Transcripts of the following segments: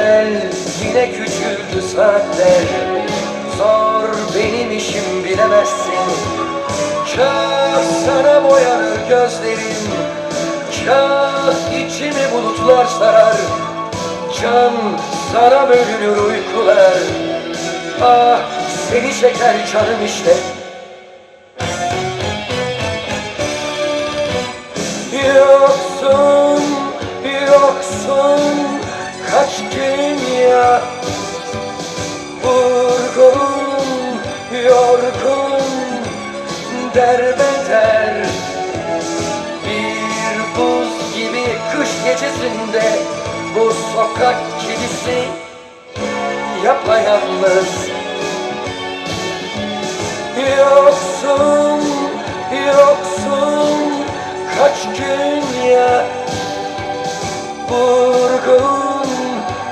Gel yine küçüldü saatler Zor benim işim bilemezsin. Kah sana boyanır gözlerim Kah içimi bulutlar sarar. Can sana bölünür uykular. Ah seni çeker canım işte. Yoksun, yoksun dünya. Vurgun, yorgun, derbeder. Bir buz gibi kış gecesinde Bu sokak kedisi yapayalnız. Yoksun, yoksun kaç gün ya Vurgun,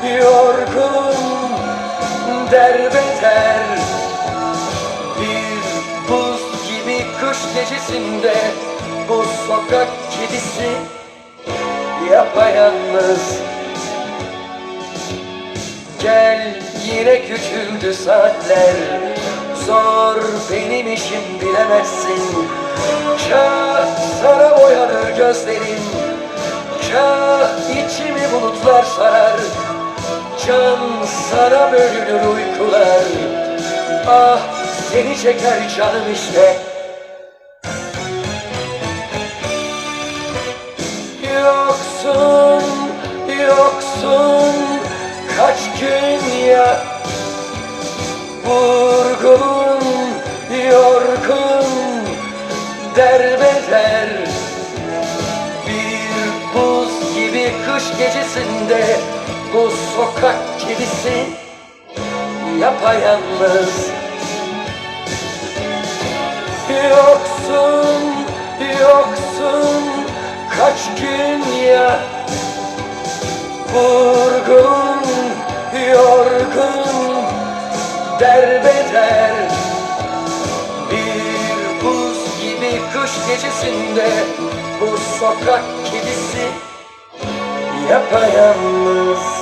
yorgun, derbeder Bir buz gibi kış gecesinde Bu sokak kedisi yapayalnız. Gel yine küçüldü saatler Zor benim işim bilemezsin. Kah sana boyanır gözlerim Kah içimi bulutlar sarar Can sana bölünür uykular. Ah seni çeker canım işte. Yoksun, yoksun kaç gün ya? Vurgun, yorgun, derbeder kış gecesinde Bu sokak kedisi yapayalnız. Yoksun, yoksun kaç gün ya? Vurgun, yorgun, derbeder. Bir buz gibi kış gecesinde Bu sokak kedisi yapayalnız